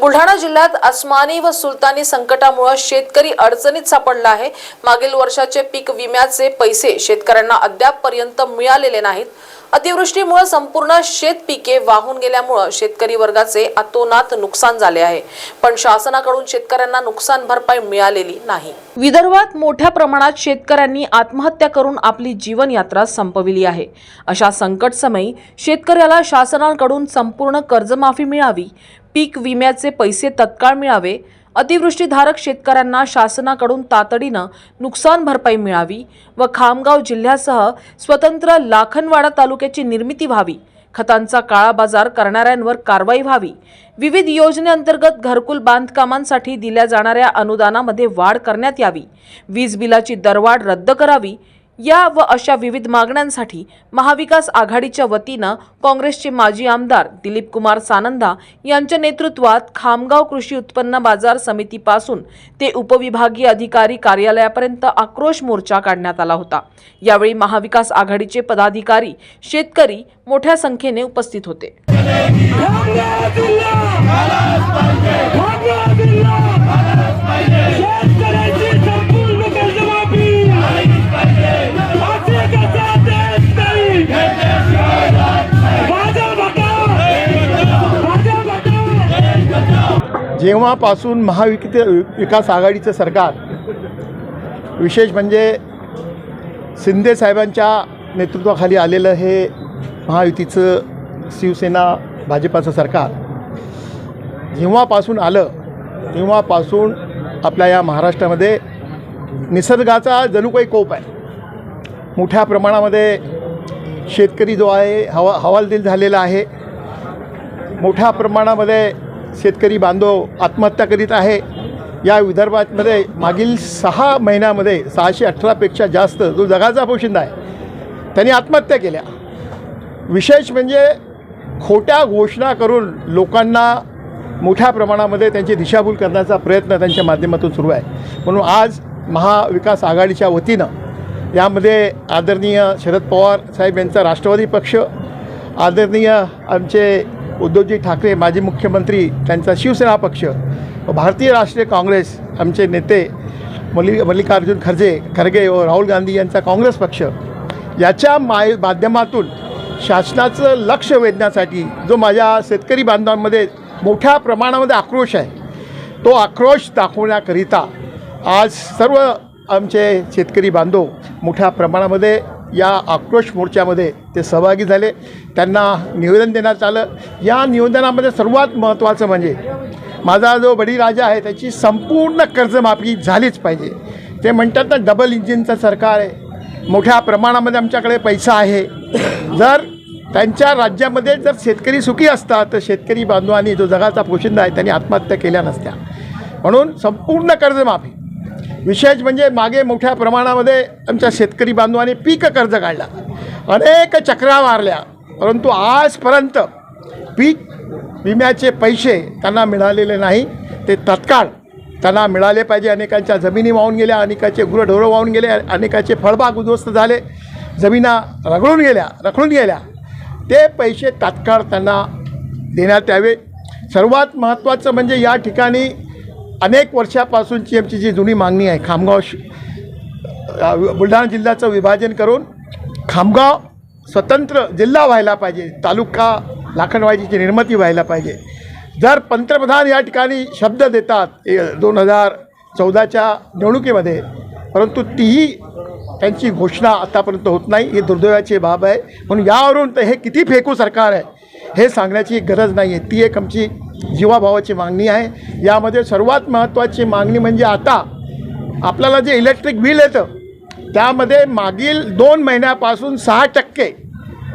बुलढाणा जिल्ह्यात अस्मानी व सुलतानी संकटामुळे शेतकरी अडचणीत सापडला आहे. मागील वर्षाचे पीक विम्याचे पैसे शेतकऱ्यांना अद्यापपर्यंत मिळालेले नाहीत. अतिवृष्टीमुळे संपूर्ण शेत पिके वाहून गेल्यामुळे शेतकरी वर्गाचे अतोनात नुकसान झाले आहे. पण शासनाकडून शेतकऱ्यांना नुकसान भरपाई मिळालेली नाही. विदर्भात मोठ्या प्रमाणात शेतकऱ्यांनी आत्महत्या करून आपली जीवनयात्रा संपविली आहे. अशा संकट समयी शेतकऱ्याला शासनाकडून संपूर्ण कर्जमाफी मिळावी पीक विम्याचे पैसे तत्काळ मिळावे अतिवृष्टीधारक शेतकऱ्यांना शासनाकडून तातडीनं नुकसान भरपाई मिळावी व खामगाव जिल्ह्यासह स्वतंत्र लाखनवाडा तालुक्याची निर्मिती व्हावी खतांचा काळा बाजार करणाऱ्यांवर कारवाई व्हावी विविध योजनेअंतर्गत घरकुल बांधकामांसाठी दिल्या जाणाऱ्या अनुदानामध्ये वाढ करण्यात यावी वीज बिलाची दरवाढ रद्द करावी या व अशा विविध मागण्यांसाठी महाविकास आघाडीच्या वतीनं काँग्रेसचे माजी आमदार दिलीप कुमार सानंदा यांच्या नेतृत्वात खामगाव कृषी उत्पन्न बाजार समितीपासून ते उपविभागीय अधिकारी कार्यालयापर्यंत आक्रोश मोर्चा काढण्यात आला होता. यावेळी महाविकास आघाडीचे पदाधिकारी शेतकरी मोठ्या संख्येने उपस्थित होते. भांगा दिल्ला, भांगा दिल्ला, जेव्हापासून महाविक विकास आघाडीचं सरकार विशेष म्हणजे शिंदे साहेबांच्या नेतृत्वाखाली आलेलं हे महायुतीचं शिवसेना भाजपाचं सरकार जेव्हापासून आलं तेव्हापासून आपल्या या महाराष्ट्रामध्ये निसर्गाचा जणू काही कोप आहे. मोठ्या प्रमाणामध्ये शेतकरी जो आहे हवा हवालदिल झालेला आहे. मोठ्या प्रमाणामध्ये शेतकरी बांधव आत्महत्या करीत आहे. या विदर्भामध्ये मागील सहा महिन्यामध्ये सहाशे अठरापेक्षा जास्त जो जगाचा पोशिंदा आहे त्यांनी आत्महत्या केल्या. विशेष म्हणजे खोट्या घोषणा करून लोकांना मोठ्या प्रमाणामध्ये त्यांची दिशाभूल करण्याचा प्रयत्न त्यांच्या माध्यमातून सुरू आहे. म्हणून आज महाविकास आघाडीच्या वतीनं यामध्ये आदरणीय शरद पवार साहेब यांचा राष्ट्रवादी पक्ष आदरणीय आमचे उद्धवजी ठाकरे माजी मुख्यमंत्री त्यांचा शिवसेना पक्ष भारतीय राष्ट्रीय काँग्रेस आमचे नेते मल्ली मल्लिकार्जुन खरगे खरगे व राहुल गांधी यांचा काँग्रेस पक्ष याच्या माय माध्यमातून शासनाचं लक्ष वेधण्यासाठी जो माझ्या शेतकरी बांधवांमध्ये मोठ्या प्रमाणामध्ये आक्रोश आहे तो आक्रोश दाखवण्याकरिता आज सर्व आमचे शेतकरी बांधव मोठ्या प्रमाणामध्ये या आक्रोश मोर्चामध्ये ते सहभागी झाले. त्यांना निवेदन देण्यात आलं. या निवेदनामध्ये सर्वात महत्त्वाचं म्हणजे माझा जो बळीराजा आहे त्याची संपूर्ण कर्जमाफी झालीच पाहिजे. ते म्हणतात ना डबल इंजिनचं सरकार आहे. मोठ्या प्रमाणामध्ये आमच्याकडे पैसा आहे. जर त्यांच्या राज्यामध्ये जर शेतकरी सुखी असतात तर शेतकरी बांधवांनी जो जगाचा पोशिंदा आहे त्यांनी आत्महत्या केल्या नसत्या. म्हणून संपूर्ण कर्जमाफी विशेष म्हणजे मागे मोठ्या प्रमाणामध्ये आमच्या शेतकरी बांधवांनी पीक कर्ज काढला. अनेक चक्रा मारल्या परंतु आजपर्यंत पीक विम्याचे पैसे त्यांना मिळालेले नाही. ते तत्काळ त्यांना मिळाले पाहिजे. अनेकांच्या जमिनी वाहून गेल्या अनेकाचे गुरढोरं वाहून गेले अनेकाचे फळबाग उद्ध्वस्त झाले जमिना रगळून गेल्या रखडून गेल्या. ते पैसे तात्काळ त्यांना देण्यात यावे. सर्वात महत्त्वाचं म्हणजे या ठिकाणी अनेक वर्षापासूनची आमची जी जुनी मागणी आहे खामगाव श बुलढाणा जिल्ह्याचं विभाजन करून खामगाव स्वतंत्र जिल्हा व्हायला पाहिजे तालुका लाखणवायची निर्मिती व्हायला पाहिजे. जर पंतप्रधान या ठिकाणी शब्द देतात दोन हजार चौदाच्या निवडणुकीमध्ये परंतु तीही त्यांची घोषणा आतापर्यंत होत नाही ही दुर्दैवाची बाब आहे. म्हणून यावरून तर हे किती फेकू सरकार आहे हे सांगण्याची गरज नाही आहे ती एक आमची जीवाभावाची मागणी आहे. यामध्ये सर्वात महत्त्वाची मागणी म्हणजे आता आपल्याला जे इलेक्ट्रिक बिल येतं त्यामध्ये मागील दोन महिन्यापासून सहा टक्के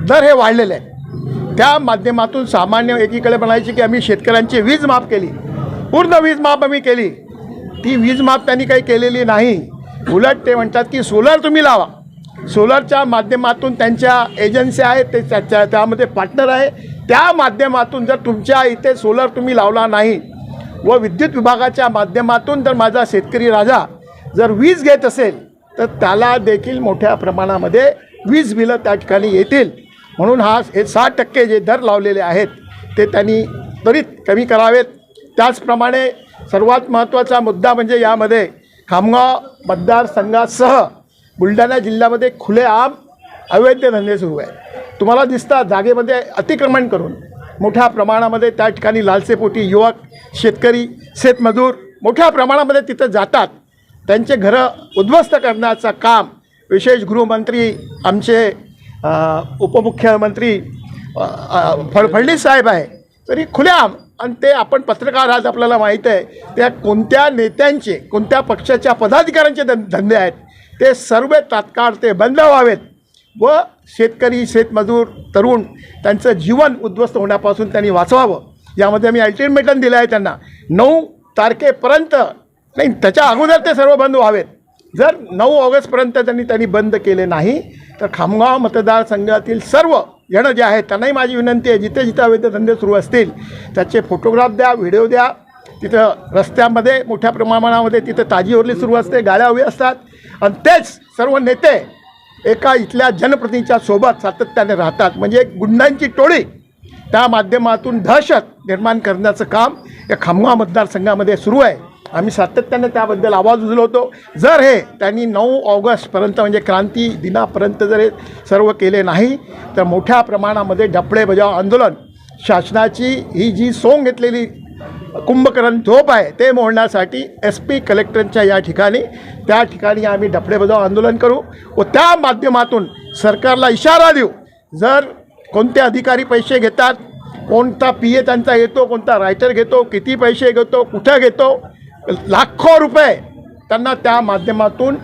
दर हे वाढलेले आहे त्या माध्यमातून सामान्य एकीकडे म्हणायची की आम्ही शेतकऱ्यांची वीज माफ केली. पूर्ण वीज माफ आम्ही केली. ती वीज माफ त्यांनी काही केलेली नाही. उलट ते म्हणतात की सोलर तुम्ही लावा. सोलरच्या माध्यमातून त्यांच्या एजन्सी आहेत ते त्याच्या त्यामध्ये पार्टनर आहे. त्या माध्यमातून जर तुमच्या इथे सोलर तुम्ही लावला नाही व विद्युत विभागाच्या माध्यमातून जर माझा शेतकरी राजा जर वीज घेत असेल तर त्याला देखील मोठ्या प्रमाणामध्ये वीज बिलं त्या ठिकाणी येतील. म्हणून हा हे साठ टक्के जे दर लावलेले आहेत ते त्यांनी त्वरित कमी करावेत. त्याचप्रमाणे सर्वात महत्त्वाचा मुद्दा म्हणजे यामध्ये खामगाव मतदारसंघासह बुलढाणा जिल्ह्यामध्ये खुलेआम अवैध धंदे सुरू आहे तुम्हाला दिसतात जागेमध्ये अतिक्रमण करून. मोठ्या प्रमाणामध्ये त्या ठिकाणी लालसेपोटी युवक शेतकरी शेतमजूर मोठ्या प्रमाणामध्ये तिथं जातात. त्यांचे घरं उद्ध्वस्त करण्याचं काम विशेष गृहमंत्री आमचे उपमुख्यमंत्री फडफडणीस साहेब आहे. तरी खुल्याम आणि ते आपण पत्रकार आज आपल्याला माहीत आहे त्या कोणत्या नेत्यांचे कोणत्या पक्षाच्या पदाधिकाऱ्यांचे धंदे आहेत ते सर्व तात्काळ ते बंद व्हावेत. व शेतकरी शेतमजूर तरुण त्यांचं जीवन उद्ध्वस्त होण्यापासून त्यांनी वाचवावं. यामध्ये आम्ही अल्टिमेटम दिलं आहे त्यांना. नऊ तारखेपर्यंत नाही त्याच्या अगोदर ते सर्व बंद व्हावेत. जर नऊ ऑगस्टपर्यंत त्यांनी त्यांनी बंद केले नाही तर खामगाव मतदारसंघातील सर्व जणं जे आहेत त्यांनाही माझी विनंती आहे जिथे जिथे अवैध धंदे सुरू असतील त्याचे फोटोग्राफ द्या व्हिडिओ द्या. तिथं रस्त्यामध्ये मोठ्या प्रमाणामध्ये तिथं ताजी ओरली सुरू असते गाड्या उभी असतात. आणि तेच सर्व नेते एका इथल्या जनप्रतिनिधीच्या सोबत सातत्याने राहतात. म्हणजे एक गुंडांची टोळी. त्या माध्यमातून दहशत निर्माण करण्याचं काम या खामगाव मतदारसंघामध्ये सुरू आहे. आम्ही सातत्याने त्याबद्दल आवाज उचलवतो जर हे त्यांनी नऊ ऑगस्टपर्यंत म्हणजे क्रांती दिनापर्यंत जर हे सर्व केले नाही तर मोठ्या प्रमाणामध्ये डफळे बजाव आंदोलन. शासनाची ही जी सोंग घेतलेली कुंभकर्ण झोप आहे ते मोडण्यासाठी एस पी कलेक्टरच्या या ठिकाणी. त्या ठिकाणी आम्ही डफडे बजाव आंदोलन करू व त्या माध्यमातून सरकारला इशारा देऊ जर कोणते अधिकारी पैसे घेतात कोणता पी ए त्यांचा येतो कोणता रायटर घेतो किती पैसे घेतो कुठं घेतो लाखो रुपये त्यांना त्या माध्यमातून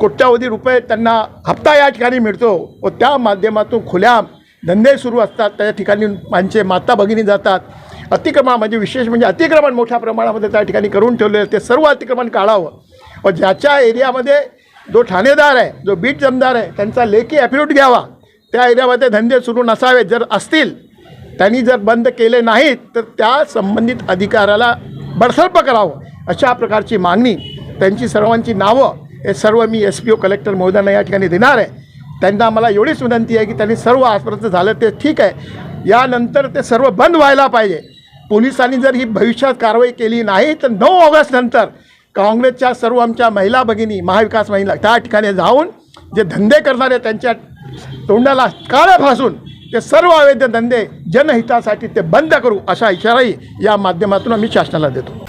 कोट्यावधी रुपये त्यांना हप्ता या ठिकाणी मिळतो व त्या माध्यमातून खुल्या धंदे सुरू असतात. त्या ठिकाणी माणसे माता भगिनी जातात. अतिक्रमा म्हणजे विशेष म्हणजे अतिक्रमण मोठ्या प्रमाणामध्ये त्या ठिकाणी करून ठेवलेलं ते सर्व अतिक्रमण काढावं. व ज्याच्या एरियामध्ये जो ठाणेदार आहे जो बीट जमदार आहे त्यांचा लेखी ॲफिडेविट घ्यावा. त्या एरियामध्ये धंदे सुरू नसावेत जर असतील त्यांनी जर बंद केले नाहीत तर त्या संबंधित अधिकाऱ्याला बडसर्प करावं. अशा प्रकारची मागणी त्यांची सर्वांची नावं हे सर्व मी एस पी ओ कलेक्टर महोदयांना या ठिकाणी देणार आहे. त्यांना मला एवढीच विनंती आहे की त्यांनी सर्व आजपर्यंत झालं ते ठीक आहे. यानंतर ते सर्व बंद व्हायला पाहिजे. पोलिसांनी जर ही भविष्यात कारवाई केली नाही तर नऊ ऑगस्ट नंतर काँग्रेसच्या सर्व आमच्या महिला भगिनी महाविकास महिला त्या ठिकाणी जाऊन जे धंदे करणारे त्यांच्या तोंडाला काळ्या फासून ते सर्व अवैध धंदे जनहितासाठी ते बंद करू अशा इशाराही या माध्यमातून आम्ही शासनाला देतो.